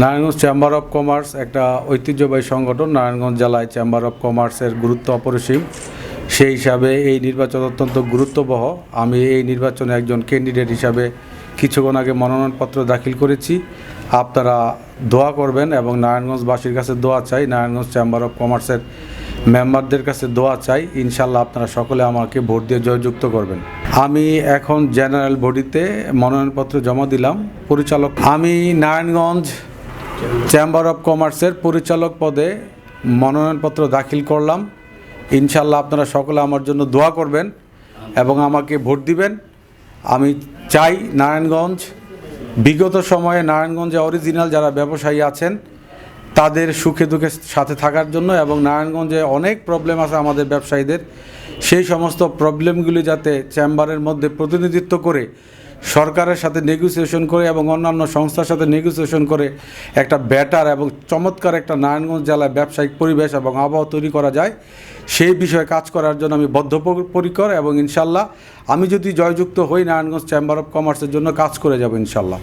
Narayanganj chamber of commerce একটা ঐতিহ্যবাহী সংগঠন। নারায়ণগঞ্জ জেলায় চেম্বার অফ কমার্সের গুরুত্ব অপরিসীম। সেই হিসাবে এই নির্বাচন অত্যন্ত গুরুত্ববহ। আমি এই নির্বাচনে একজন ক্যান্ডিডেট হিসাবে কিছুক্ষণ আগে মনোনয়নপত্র দাখিল করেছি। আপনারা দোয়া করবেন এবং নারায়ণগঞ্জবাসীর কাছে দোয়া চাই। নারায়ণগঞ্জ চেম্বার অফ কমার্সের মেম্বারদের কাছে দোয়া চাই। ইনশাল্লাহ আপনারা সকলে আমাকে ভোট দিয়ে জয়যুক্ত করবেন। আমি এখন জেনারেল বডিতে মনোনয়নপত্র জমা দিলাম। পরিচালক, আমি নারায়ণগঞ্জ চেম্বার অফ কমার্সের পরিচালক পদে মনোনয়নপত্র দাখিল করলাম। ইনশাল্লাহ আপনারা সকলে আমার জন্য দোয়া করবেন এবং আমাকে ভোট দিবেন। আমি চাই নারায়ণগঞ্জ, বিগত সময়ে নারায়ণগঞ্জে অরিজিনাল যারা ব্যবসায়ী আছেন, তাদের সুখে দুঃখে সাথে থাকার জন্য এবং নারায়ণগঞ্জে অনেক প্রবলেম আছে আমাদের ব্যবসায়ীদের। সেই সমস্ত প্রবলেমগুলি যাতে চেম্বারের মধ্যে প্রতিনিধিত্ব করে সরকারের সাথে নেগোসিয়েশন করে এবং অন্যান্য সংস্থার সাথে নেগোসিয়েশন করে একটা ব্যাটার এবং চমৎকার একটা নারায়ণগঞ্জ জেলায় ব্যবসায়িক পরিবেশ এবং আবহাওয়া তৈরি করা যায়, সেই বিষয়ে কাজ করার জন্য আমি বদ্ধপরিকর এবং ইনশাল্লাহ আমি যদি জয়যুক্ত হই নারায়ণগঞ্জ চেম্বার অফ কমার্সের জন্য কাজ করে যাব ইনশাল্লাহ।